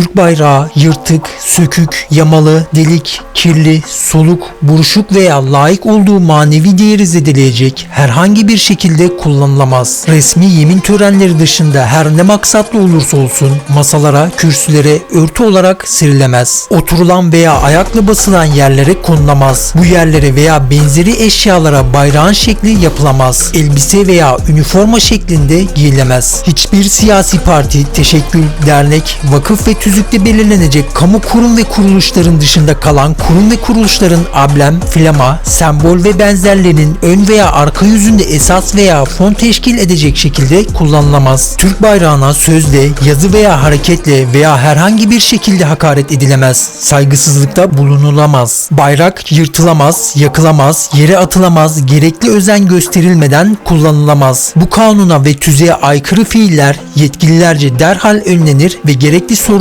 Türk bayrağı yırtık, sökük, yamalı, delik, kirli, soluk, buruşuk veya layık olduğu manevi değeri zedeleyecek herhangi bir şekilde kullanılamaz. Resmi yemin törenleri dışında her ne maksatlı olursa olsun masalara, kürsülere örtü olarak serilemez. Oturulan veya ayakla basılan yerlere konulamaz. Bu yerlere veya benzeri eşyalara bayrağın şekli yapılamaz. Elbise veya üniforma şeklinde giyilemez. Hiçbir siyasi parti, teşekkül, dernek, vakıf ve tüzükte belirlenecek kamu kurum ve kuruluşların dışında kalan kurum ve kuruluşların ablem, flama, sembol ve benzerlerinin ön veya arka yüzünde esas veya fon teşkil edecek şekilde kullanılamaz. Türk bayrağına sözle, yazı veya hareketle veya herhangi bir şekilde hakaret edilemez. Saygısızlıkta bulunulamaz. Bayrak yırtılamaz, yakılamaz, yere atılamaz, gerekli özen gösterilmeden kullanılamaz. Bu kanuna ve tüzüğe aykırı fiiller yetkililerce derhal önlenir ve gerekli soruşturma